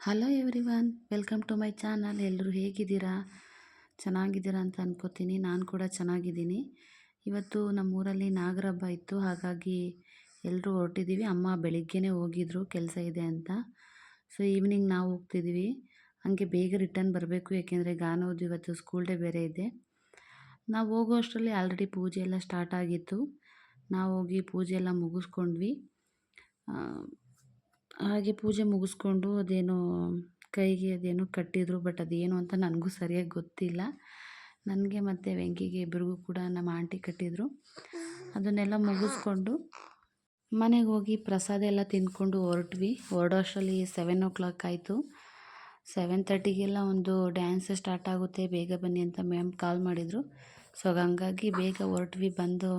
Hello everyone welcome to my channel ಎಲ್ಲರೂ ಹೇಗಿದ್ದೀರಾ? ಚೆನ್ನಾಗಿದ್ದೀರಾ ಅಂತ ಅನ್ಕೋತೀನಿ. ನಾನು ಕೂಡ ಚೆನ್ನಾಗಿದ್ದೀನಿ. ಇವತ್ತು ನಮ್ಮೂರಲ್ಲಿ ನಾಗರ ಹಬ್ಬ ಇತ್ತು. ಹಾಗಾಗಿ ಎಲ್ಲರೂ ಹೊರಟಿದ್ದೀವಿ. ಅಮ್ಮ ಬೆಳಿಗ್ಗೆನೇ ಹೋಗಿದ್ರು. ಕೆಲಸ ಇದೆ ಅಂತ. ಸೊ ಈವ್ನಿಂಗ್ ನಾವು ಹೋಗ್ತಿದ್ದೀವಿ ಹಾಗೆ ಬೇಗ ರಿಟರ್ನ್ ಬರಬೇಕು. ಏಕೆಂದರೆ ಗಾನೋದು ಇವತ್ತು ಸ್ಕೂಲ್ ಡೇ ಬೇರೆ ಇದೆ. ನಾವು ಹೋಗೋ ಅಷ್ಟರಲ್ಲಿ ಆಲ್ರೆಡಿ ಪೂಜೆ ಎಲ್ಲ ಸ್ಟಾರ್ಟ್ ಆಗಿತ್ತು. ನಾವು ಹೋಗಿ ಪೂಜೆ ಎಲ್ಲ ಮುಗಿಸ್ಕೊಂಡ್ವಿ. ಹಾಗೆ ಪೂಜೆ ಮುಗಿಸ್ಕೊಂಡು ಅದೇನೋ ಕೈಗೆ ಅದೇನೋ ಕಟ್ಟಿದ್ರು, ಬಟ್ ಅದೇನು ಅಂತ ನನಗೂ ಸರಿಯಾಗಿ ಗೊತ್ತಿಲ್ಲ. ನನಗೆ ಮತ್ತು ವೆಂಕಿಗೆ ಇಬ್ಬರಿಗೂ ಕೂಡ ನಮ್ಮ ಆಂಟಿ ಕಟ್ಟಿದ್ರು. ಅದನ್ನೆಲ್ಲ ಮುಗಿಸ್ಕೊಂಡು ಮನೆಗೆ ಹೋಗಿ ಪ್ರಸಾದ ಎಲ್ಲ ತಿಂದ್ಕೊಂಡು ಹೊರಟ್ವಿ. ಹೊರಡೋ ಅಷ್ಟರಲ್ಲಿ ಸೆವೆನ್ ಓ ಕ್ಲಾಕ್ ಆಯಿತು. ಸೆವೆನ್ ತರ್ಟಿಗೆಲ್ಲ ಒಂದು ಡ್ಯಾನ್ಸ್ ಸ್ಟಾರ್ಟ್ ಆಗುತ್ತೆ. ಬೇಗ ಬನ್ನಿ ಅಂತ ಮ್ಯಾಮ್ ಕಾಲ್ ಮಾಡಿದರು. ಸೊ ಹಾಗಾಗಿ ಬೇಗ ಹೊರಟ್ವಿ, ಬಂದು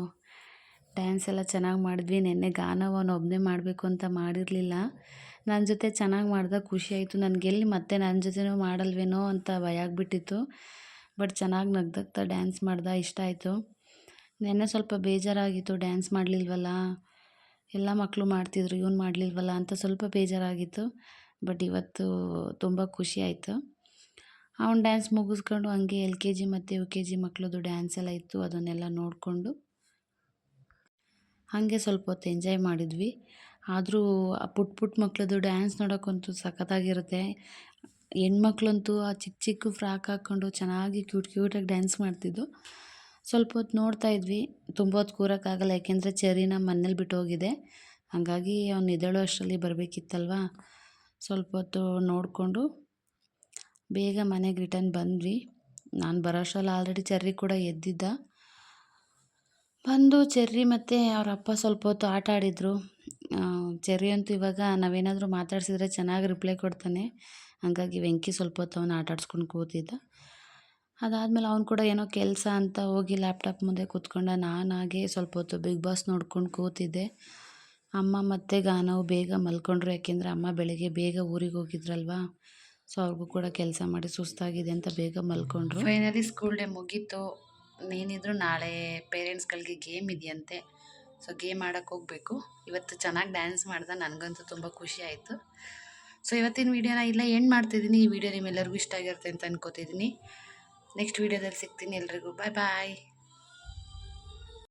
ಡ್ಯಾನ್ಸ್ ಎಲ್ಲ ಚೆನ್ನಾಗಿ ಮಾಡಿದ್ವಿ, ನಿನ್ನೆ ಗಾನವನ್ನು ಒಬ್ಬನೇ ಮಾಡಬೇಕು ಅಂತ ಮಾಡಿರಲಿಲ್ಲ. ನನ್ನ ಜೊತೆ ಚೆನ್ನಾಗಿ ಮಾಡಿದಾಗ ಖುಷಿ ನನಗೆ ನನಗೆಲ್ಲಿ ಮತ್ತೆ ನನ್ನ ಜೊತೆನೂ ಮಾಡಲ್ವೇನೋ ಅಂತ ಭಯ ಆಗಿಬಿಟ್ಟಿತ್ತು. ಬಟ್ ಚೆನ್ನಾಗಿ ನಗ್ದಗ್ತಾ ಡ್ಯಾನ್ಸ್ ಮಾಡ್ದ, ಇಷ್ಟ ಆಯಿತು. ನೆನ್ನೆ ಸ್ವಲ್ಪ ಬೇಜಾರಾಗಿತ್ತು ಡ್ಯಾನ್ಸ್ ಮಾಡಲಿಲ್ವಲ್ಲ? ಎಲ್ಲ ಮಕ್ಕಳು ಮಾಡ್ತಿದ್ರು, ಇವ್ನು ಮಾಡಲಿಲ್ವಲ್ಲ ಅಂತ ಸ್ವಲ್ಪ ಬೇಜಾರಾಗಿತ್ತು. ಬಟ್ ಇವತ್ತು ತುಂಬ ಖುಷಿ ಆಯಿತು. ಅವ್ನು ಡ್ಯಾನ್ಸ್ ಮುಗಿಸ್ಕೊಂಡು ಹಂಗೆ ಎಲ್ ಕೆ ಜಿ ಮತ್ತು ಯು ಕೆ ಜಿ ಮಕ್ಕಳದು ಡ್ಯಾನ್ಸ್ ಎಲ್ಲ ಇತ್ತು, ಅದನ್ನೆಲ್ಲ ನೋಡಿಕೊಂಡು ಹಾಗೆ ಸ್ವಲ್ಪ ಹೊತ್ತು ಎಂಜಾಯ್ ಮಾಡಿದ್ವಿ. ಆದರೂ ಆ ಪುಟ್ಟ ಪುಟ್ಟ ಮಕ್ಳದ್ದು ಡ್ಯಾನ್ಸ್ ನೋಡೋಕ್ಕಂತೂ ಸಖತ್ತಾಗಿರುತ್ತೆ. ಹೆಣ್ಮಕ್ಳಂತೂ ಆ ಚಿಕ್ಕ ಚಿಕ್ಕ ಫ್ರಾಕ್ ಹಾಕ್ಕೊಂಡು ಚೆನ್ನಾಗಿ ಕ್ಯೂಟ್ ಕ್ಯೂಟಾಗಿ ಡ್ಯಾನ್ಸ್ ಮಾಡ್ತಿದ್ದು. ಸ್ವಲ್ಪ ಹೊತ್ತು ನೋಡ್ತಾ ಇದ್ವಿ. ತುಂಬ ಹೊತ್ತು ಕೂರೋಕ್ಕಾಗಲ್ಲ, ಯಾಕೆಂದರೆ ಚೆರಿನ ಮನೇಲಿ ಬಿಟ್ಟು ಹೋಗಿದೆ. ಹಾಗಾಗಿ ಅವ್ನು ಎದ್ದೇಳೋ ಅಷ್ಟರಲ್ಲಿ ಬರಬೇಕಿತ್ತಲ್ವಾ? ಸ್ವಲ್ಪ ಹೊತ್ತು ನೋಡಿಕೊಂಡು ಬೇಗ ಮನೆಗೆ ರಿಟರ್ನ್ ಬಂದ್ವಿ. ನಾನು ಬರೋ ಅಷ್ಟರಲ್ಲಿ ಆಲ್ರೆಡಿ ಚರ್ರಿ ಕೂಡ ಎದ್ದಿದ್ದ. ಬಂದು ಚೆರ್ರಿ ಮತ್ತು ಅವ್ರ ಅಪ್ಪ ಸ್ವಲ್ಪ ಹೊತ್ತು ಆಟ ಆಡಿದರು. ಚೆರ್ರಿ ಅಂತೂ ಇವಾಗ ನಾವೇನಾದರೂ ಮಾತಾಡ್ಸಿದ್ರೆ ಚೆನ್ನಾಗಿ ರಿಪ್ಲೈ ಕೊಡ್ತಾನೆ. ಹಾಗಾಗಿ ವೆಂಕಿ ಸ್ವಲ್ಪ ಹೊತ್ತು ಅವನು ಆಟ ಆಡಿಸ್ಕೊಂಡು ಕೂತಿದ್ದ. ಅದಾದಮೇಲೆ ಅವ್ನು ಕೂಡ ಏನೋ ಕೆಲಸ ಅಂತ ಹೋಗಿ ಲ್ಯಾಪ್ಟಾಪ್ ಮುಂದೆ ಕೂತ್ಕೊಂಡ ನಾನಾಗೆ ಸ್ವಲ್ಪ ಹೊತ್ತು ಬಿಗ್ ಬಾಸ್ ನೋಡ್ಕೊಂಡು ಕೂತಿದ್ದೆ. ಅಮ್ಮ ಮತ್ತು ಗಾನವು ಬೇಗ ಮಲ್ಕೊಂಡ್ರು. ಯಾಕೆಂದರೆ ಅಮ್ಮ ಬೆಳಗ್ಗೆ ಬೇಗ ಊರಿಗೆ ಹೋಗಿದ್ರಲ್ವಾ? ಸೊ ಅವ್ರಿಗೂ ಕೂಡ ಕೆಲಸ ಮಾಡಿ ಸುಸ್ತಾಗಿದೆ ಅಂತ ಬೇಗ ಮಲ್ಕೊಂಡ್ರು. ಫೈನಲಿ ಸ್ಕೂಲ್ ಡೇ ಮುಗೀತು. ಏನಿದ್ರು ನಾಳೆ ಪೇರೆಂಟ್ಸ್ಗಳಿಗೆ ಗೇಮ್ ಇದೆಯಂತೆ. ಸೊ ಗೇಮ್ ಆಡೋಕ್ಕೆ ಹೋಗಬೇಕು. ಇವತ್ತು ಚೆನ್ನಾಗಿ ಡ್ಯಾನ್ಸ್ ಮಾಡ್ದೆ, ನನಗಂತೂ ತುಂಬ ಖುಷಿ ಆಯಿತು. ಸೊ ಇವತ್ತಿನ ವೀಡಿಯೋನ ಇಲ್ಲ ಎಂಡ್ ಮಾಡ್ತಿದ್ದೀನಿ. ಈ ವಿಡಿಯೋ ನಿಮ್ಮೆಲ್ಲರಿಗೂ ಇಷ್ಟ ಆಗಿರುತ್ತೆ ಅಂತ ಅನ್ಕೋತಿದ್ದೀನಿ. ನೆಕ್ಸ್ಟ್ ವೀಡಿಯೋದಲ್ಲಿ ಸಿಗ್ತೀನಿ ಎಲ್ರಿಗೂ. ಬಾಯ್ ಬಾಯ್